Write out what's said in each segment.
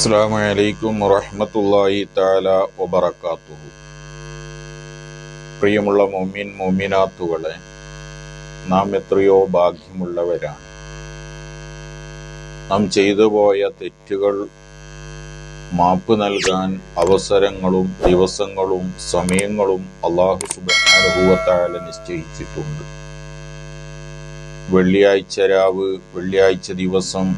അസ്സാം വലൈക്കും വറഹമത്തല്ലാഹി താല വബറക്കാത്തുഹു പ്രിയമുള്ള മൊമിൻ മൊമിനാത്തുകളെ നാം എത്രയോ ഭാഗ്യമുള്ളവരാണ്. നാം ചെയ്തു പോയ തെറ്റുകൾ മാപ്പ് നൽകാൻ അവസരങ്ങളും ദിവസങ്ങളും സമയങ്ങളും അള്ളാഹു സുബാനുഭവത്താല നിശ്ചയിച്ചിട്ടുണ്ട്. വെള്ളിയാഴ്ച രാവ് വെള്ളിയാഴ്ച ദിവസം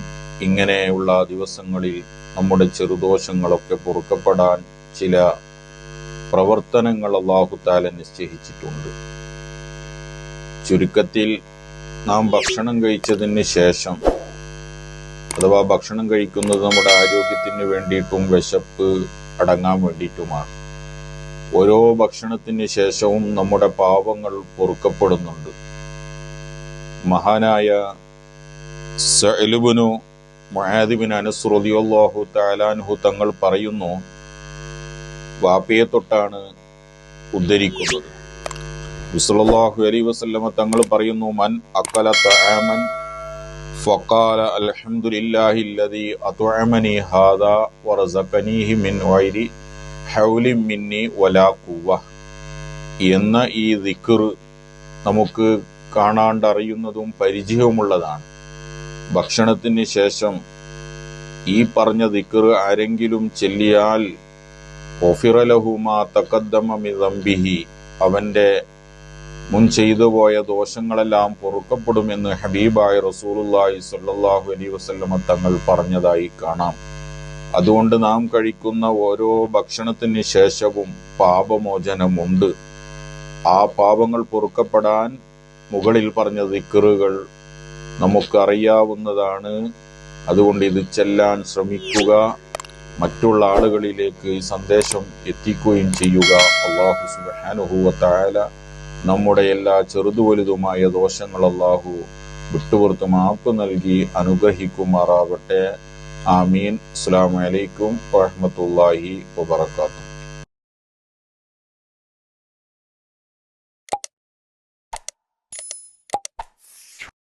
ഇങ്ങനെയുള്ള ദിവസങ്ങളിൽ നമ്മുടെ ചെറുദോഷങ്ങളൊക്കെ പൊറുക്കപ്പെടാൻ ചില പ്രവർത്തനങ്ങൾ അള്ളാഹുത്താല നിശ്ചയിച്ചിട്ടുണ്ട്. ചുരുക്കത്തിൽ നാം ഭക്ഷണം കഴിച്ചതിന് ശേഷം അഥവാ ഭക്ഷണം കഴിക്കുന്നത് നമ്മുടെ ആരോഗ്യത്തിന് വേണ്ടിയിട്ടും വിശപ്പ് അടങ്ങാൻ വേണ്ടിയിട്ടുമാണ്. ഓരോ ഭക്ഷണത്തിന് ശേഷവും നമ്മുടെ പാപങ്ങൾ പൊറുക്കപ്പെടുന്നുണ്ട്. മഹാനായ സഅലുബിനു മുആദിബിൻ അനസ് റളിയല്ലാഹു തആലാൻഹു തങ്ങൾ പറയുന്നു വാപ്പയെ തൊട്ടാണ് ഉദ്ധരിക്കുന്നത്. വിസലല്ലാഹു അലൈഹി വസല്ലമ തങ്ങൾ പറയുന്നു മൻ അക്കല തആമൻ ഫഖാല അൽഹംദുലില്ലാഹി الذي അത്അമനി ഹാദാ വറസഖനീഹി മിൻ غير حول മിന്നി വലാ ഖുവ്വ. എന്ന ഈ ദിക്ർ നമുക്ക് കാണാണ്ടറിയുന്നതും പരിചയവുമുള്ളതാണ്. ഭക്ഷണത്തിന് ശേഷം ഈ പറഞ്ഞ ദിക്കർ ആരെങ്കിലും ചെല്ലിയാൽ ഒഫിറലഹുമാ തക്കദ്ദമിതംബിഹി അവന്റെ മുൻ ചെയ്തു പോയ ദോഷങ്ങളെല്ലാം പൊറുക്കപ്പെടുമെന്ന് ഹബീബായ റസൂലുല്ലാഹി സ്വല്ലല്ലാഹു അലൈഹി വസല്ലമ തങ്ങൾ പറഞ്ഞതായി കാണാം. അതുകൊണ്ട് നാം കഴിക്കുന്ന ഓരോ ഭക്ഷണത്തിന് ശേഷവും പാപമോചനമുണ്ട്. ആ പാപങ്ങൾ പൊറുക്കപ്പെടാൻ മുകളിൽ പറഞ്ഞ ദിക്കറുകൾ നമുക്കറിയാവുന്നതാണ്. അതുകൊണ്ട് ഇത് ചെല്ലാൻ ശ്രമിക്കുക. മറ്റുള്ള ആളുകളിലേക്ക് സന്ദേശം എത്തിക്കുകയും ചെയ്യുക. അള്ളാഹു സുബാനുഹൂവത്തായാല നമ്മുടെ എല്ലാ ചെറുതു വലുതുമായ ദോഷങ്ങൾ അള്ളാഹു വിട്ടുപുറത്ത് മാപ്പ് നൽകി അനുഗ്രഹിക്കുമാറാവട്ടെ ആമീൻ. അസ്സാം വലൈക്കും വാഹമത്തല്ലാഹി വബർക്കാത്തു